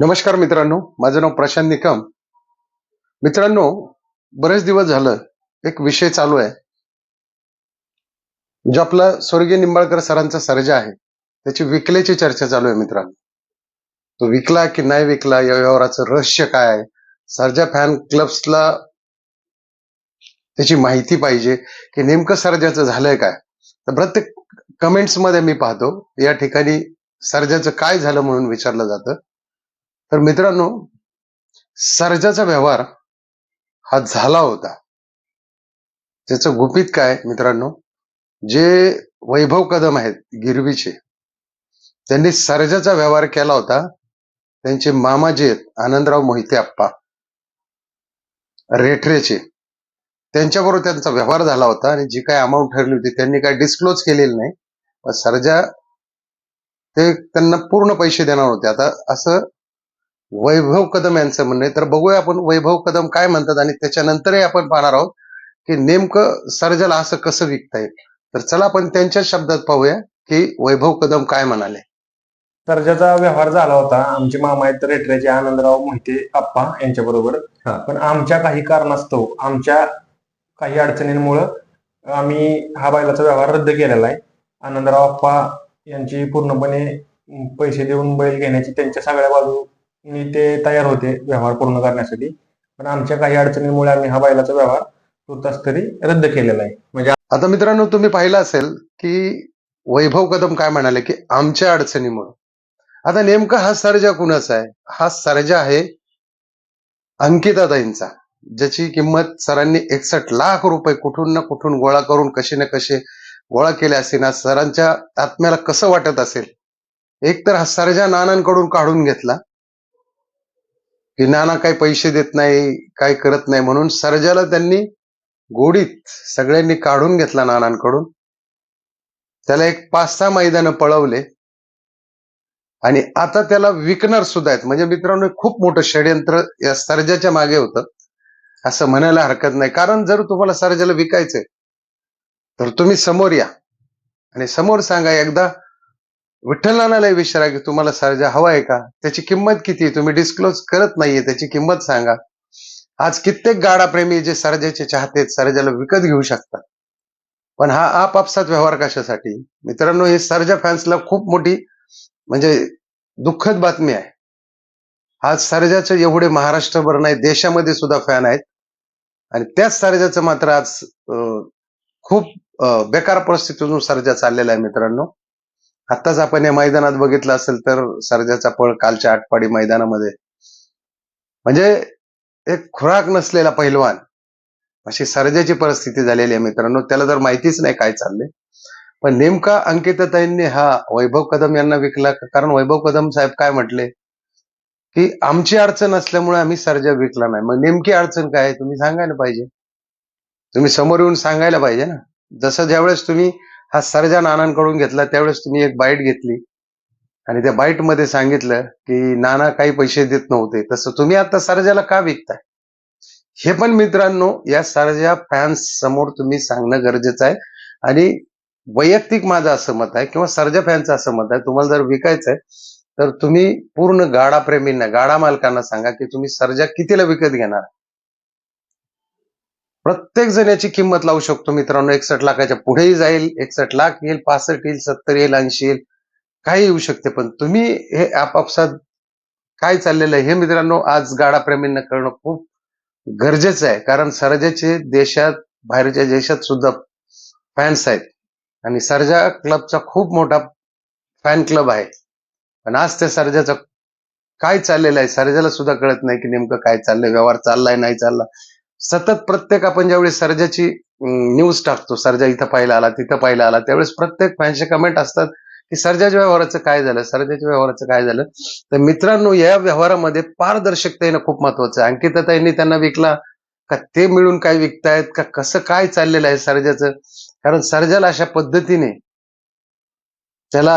नमस्कार मित्रांनो माझं नाव प्रशांत निकम. मित्रांनो बरेच दिवस झालं एक विषय चालू आहे. जो आपला स्वर्गीय निंबाळकर सरांचा सर्जा आहे त्याची विकल्याची चर्चा चालू आहे मित्रांनो. तो विकला की नाही विकला या व्यवहाराचं रहस्य काय आहे? सर्जा फॅन क्लब्सला त्याची माहिती पाहिजे की नेमकं सर्जाचं झालंय काय? तर प्रत्येक कमेंट्समध्ये मी पाहतो या ठिकाणी सर्जाचं काय झालं म्हणून विचारलं जातं. तर मित्रांनो सर्जाचा व्यवहार हा झाला होता. त्याचं गुपित काय मित्रांनो जे वैभव कदम आहेत गिरवीचे त्यांनी सर्जाचा व्यवहार केला होता. त्यांचे मामा जे आहेत आनंदराव मोहिते आप्पा रेठरेचे. त्यांच्याबरोबर त्यांचा व्यवहार झाला होता आणि जी काय अमाऊंट ठरली होती त्यांनी काय डिस्क्लोज केलेली नाही. सर्जा ते त्यांना पूर्ण पैसे देणार होते. आता असं वैभव कदम यांचं म्हणणं आहे. तर बघूया आपण वैभव कदम काय म्हणतात आणि त्याच्यानंतरही आपण पाहणार आहोत की नेमकं सर्जाला असं कसं विकता येईल तर चला आपण त्यांच्या शब्दात पाहूया की वैभव कदम काय म्हणाले. सर्जाचा व्यवहार झाला होता. आमचे मामा आहेत रेटरेचे आनंदराव मोहिते आप्पा यांच्या बरोबर. पण आमच्या काही कारणास्तव आमच्या काही अडचणींमुळं आम्ही हा बैलाचा व्यवहार रद्द केलेला आहे. आनंदराव आप्पा यांची पूर्णपणे पैसे देऊन बैल घेण्याची त्यांच्या सगळ्या ते तयार होते व्यवहार पूर्ण करण्यासाठी. पण आमच्या काही अडचणींमुळे आम्ही हा बैलाचा व्यवहार तुर्तास तरी रद्द केलेला आहे. म्हणजे आता मित्रांनो तुम्ही पाहिलं असेल की वैभव कदम काय म्हणाले की आमच्या अडचणीमुळे. आता नेमका हा सर्जा कुणाचा आहे? हा सर्जा आहे अंकिताताईंचा ज्याची किंमत सरांनी एकसठ लाख रुपये कुठून ना कुठून गोळा करून कसे ना कसे गोळा केले असेल ना सरांच्या आत्म्याला कसं वाटत असेल? एक तर हा सर्जा नानांकडून काढून घेतला की नाना काही पैसे देत नाही काय करत नाही म्हणून सर्जाला त्यांनी गोडीत सगळ्यांनी काढून घेतला नानांकडून. त्याला एक पाच सहा मैदानं पळवले. आणि आता त्याला विकणार सुद्धा आहेत. म्हणजे मित्रांनो खूप मोठं षडयंत्र या सर्जाच्या मागे होतं. असं म्हणायला हरकत नाही. कारण जर तुम्हाला सर्जाला विकायचंय तर तुम्ही समोर या. आणि समोर सांगा एकदा विठ्ठल विचारा की तुम्हाला सर्जा हवा आहे का? त्याची किंमत किती आहे? तुम्ही डिस्क्लोज करत नाहीये त्याची किंमत सांगा. आज कित्येक गाडाप्रेमी जे सर्जाचे चाहते सर्जाला विकत घेऊ शकतात. पण हा आपापसात व्यवहार कशासाठी? मित्रांनो हे सर्जा फॅन्सला खूप मोठी म्हणजे दुःखद बातमी आहे. आज सर्जाचे एवढे महाराष्ट्रभर नाही देशामध्ये सुद्धा फॅन आहेत. आणि त्याच सर्जाचं मात्र आज खूप बेकार परिस्थितीतून सर्जा चाललेला आहे मित्रांनो. आत्ताच आपण या मैदानात बघितलं असेल तर सर्जाचा पळ कालच्या आटपाडी मैदानामध्ये. म्हणजे एक खुराक नसलेला पहिलवान अशी सर्जाची परिस्थिती झालेली आहे मित्रांनो. त्याला तर माहितीच नाही काय चाललंय. पण नेमका अंकिताताईंनी हा वैभव कदम यांना विकला कारण वैभव कदम साहेब काय म्हटले? की आमची अडचण असल्यामुळे आम्ही सर्जा विकला नाही. मग नेमकी अडचण काय आहे? तुम्ही सांगायला पाहिजे. तुम्ही समोर येऊन सांगायला पाहिजे ना. जसं ज्यावेळेस तुम्ही हा सर्जा नानांकडून घेतला. त्यावेळेस तुम्ही एक बाईट घेतली. आणि त्या बाईटमध्ये सांगितलं की नाना काही पैसे देत नव्हते. तसं तुम्ही आता सर्जाला का विकताय? हे पण मित्रांनो या सर्जा फॅन्स समोर तुम्ही सांगणं गरजेचं आहे. आणि वैयक्तिक माझं असं मत आहे किंवा सर्जा फॅनचं असं मत आहे. तुम्हाला जर विकायचं आहे तर तुम्ही पूर्ण गाडा प्रेमींना गाडा मालकांना सांगा की तुम्ही सर्जा कितीला विकत घेणार? प्रत्येक जण याची किंमत लावू शकतो मित्रांनो. एकसठ लाखाच्या पुढेही जाईल एकसठ लाख येईल पासष्ट येईल सत्तर येईल ऐंशी येईल काही येऊ शकते. पण तुम्ही हे आपापसात काय चाललेलं आहे हे मित्रांनो आज गाडाप्रेमींना करणं कळणं खूप गरजेचं आहे. कारण सर्जाचे देशात बाहेरच्या देशात सुद्धा फॅन्स आहेत. आणि सर्जा क्लबचा खूप मोठा फॅन क्लब आहे. पण आज त्या सर्जाचा काय चाललेलं आहे? सर्जाला सुद्धा कळत नाही की नेमकं काय चाललंय? व्यवहार चाललाय नाही चालला? सतत प्रत्येक आपण ज्यावेळी सर्जाची न्यूज टाकतो सर्जा इथं पाहिला आला तिथं पाहिला आला त्यावेळेस प्रत्येक फॅनचे कमेंट असतात की सर्जाच्या व्यवहाराचं काय झालं सर्जाच्या व्यवहाराचं काय झालं? तर मित्रांनो या व्यवहारामध्ये पारदर्शकता येणं खूप महत्वाचं आहे. अंकिताताईंनी त्यांना विकला का ते मिळून काय विकतायत का कसं काय चाललेलं आहे सर्जाचं? कारण सर्जाला अशा पद्धतीने त्याला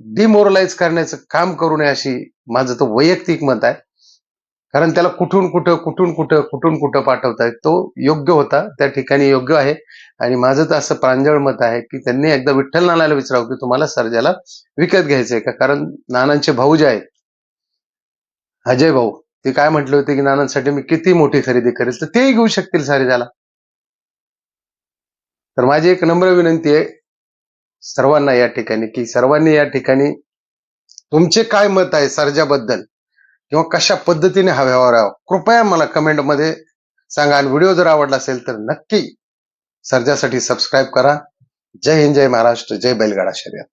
डिमोरलाइज करण्याचं काम करू नये अशी माझं तो वैयक्तिक मत आहे. कारण त्याला कुठून कुठं कुठून कुठं कुठून कुठं पाठवतायत तो योग्य होता त्या ठिकाणी योग्य आहे. आणि माझं तर असं प्रांजळ मत आहे की त्यांनी एकदा विठ्ठल नानाला विचारावं की तुम्हाला सर्जाला विकत घ्यायचंय का? कारण नानांचे भाऊ जे आहेत अजय भाऊ ते काय म्हटले होते की नानांसाठी मी किती मोठी खरेदी करेल तर तेही घेऊ शकतील सारेजाला. तर माझी एक नम्र विनंती आहे सर्वांना या ठिकाणी की सर्वांनी या ठिकाणी तुमचे काय मत आहे सर्जाबद्दल? किंवा कशा पद्धतीने हा व्यवहार आहे कृपया मला कमेंटमध्ये सांगा. आणि व्हिडिओ जर आवडला असेल तर नक्की सर्जासाठी सबस्क्राईब करा. जय हिंद जय महाराष्ट्र जय बैलगाडा शर्यत.